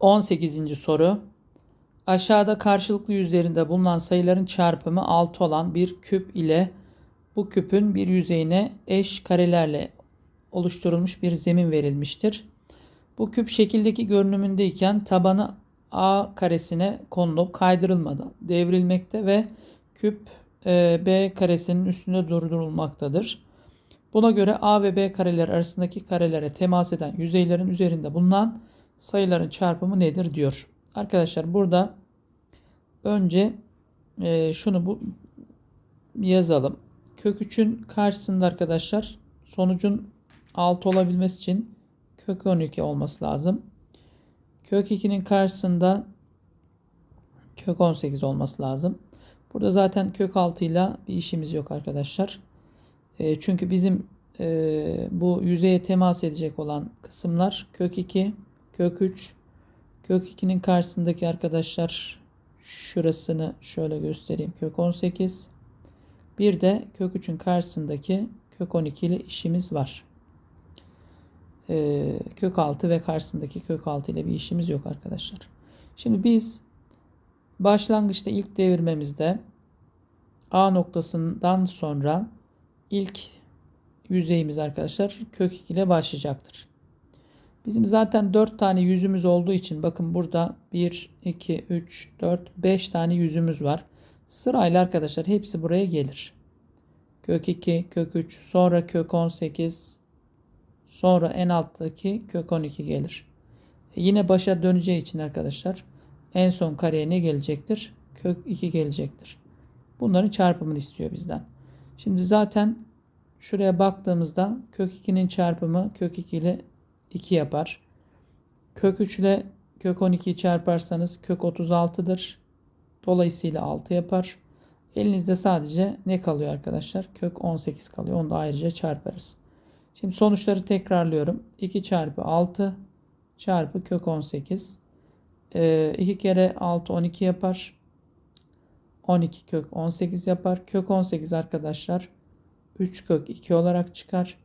18. soru. Aşağıda karşılıklı yüzlerinde bulunan sayıların çarpımı 6 olan bir küp ile bu küpün bir yüzeyine eş karelerle oluşturulmuş bir zemin verilmiştir. Bu küp şekildeki görünümündeyken tabanı A karesine konulup kaydırılmadan devrilmekte ve küp e, B karesinin üstünde durdurulmaktadır. Buna göre A ve B kareler arasındaki karelere temas eden yüzeylerin üzerinde bulunan sayıların çarpımı nedir diyor. Arkadaşlar burada önce e, şunu bu yazalım. Kök 3'ün karşısında arkadaşlar sonucun 6 olabilmesi için kök 12 olması lazım. Kök 2'nin karşısında kök 18 olması lazım. Burada zaten kök 6 ile bir işimiz yok arkadaşlar. E, çünkü bizim e, bu yüzeye temas edecek olan kısımlar kök 2, kök 3, kök 2'nin karşısındaki arkadaşlar şurasını şöyle göstereyim. Kök 18. Bir de kök 3'ün karşısındaki kök 12 ile işimiz var. E, kök 6 ve karşısındaki kök 6 ile bir işimiz yok arkadaşlar. Şimdi biz başlangıçta ilk devirmemizde A noktasından sonra ilk yüzeyimiz arkadaşlar kök 2 ile başlayacaktır. Bizim zaten 4 tane yüzümüz olduğu için bakın burada 1, 2, 3, 4, 5 tane yüzümüz var. Sırayla arkadaşlar hepsi buraya gelir. Kök 2, kök 3, sonra kök 18, sonra en alttaki kök 12 gelir. E yine başa döneceği için arkadaşlar en son kareye ne gelecektir? Kök 2 gelecektir. Bunların çarpımını istiyor bizden. Şimdi zaten şuraya baktığımızda kök 2'nin çarpımı kök 2 ile 2 yapar. Kök 3 ile kök 12'yi çarparsanız kök 36'dır. Dolayısıyla 6 yapar. Elinizde sadece ne kalıyor arkadaşlar? Kök 18 kalıyor. Onu da ayrıca çarparız. Şimdi sonuçları tekrarlıyorum. 2 çarpı 6 çarpı kök 18. Ee, 2 kere 6 12 yapar. 12 kök 18 yapar. Kök 18 arkadaşlar 3 kök 2 olarak çıkar.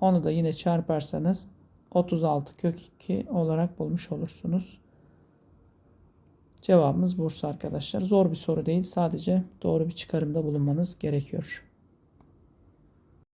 Onu da yine çarparsanız 36 kök 2 olarak bulmuş olursunuz. Cevabımız Bursa arkadaşlar. Zor bir soru değil. Sadece doğru bir çıkarımda bulunmanız gerekiyor.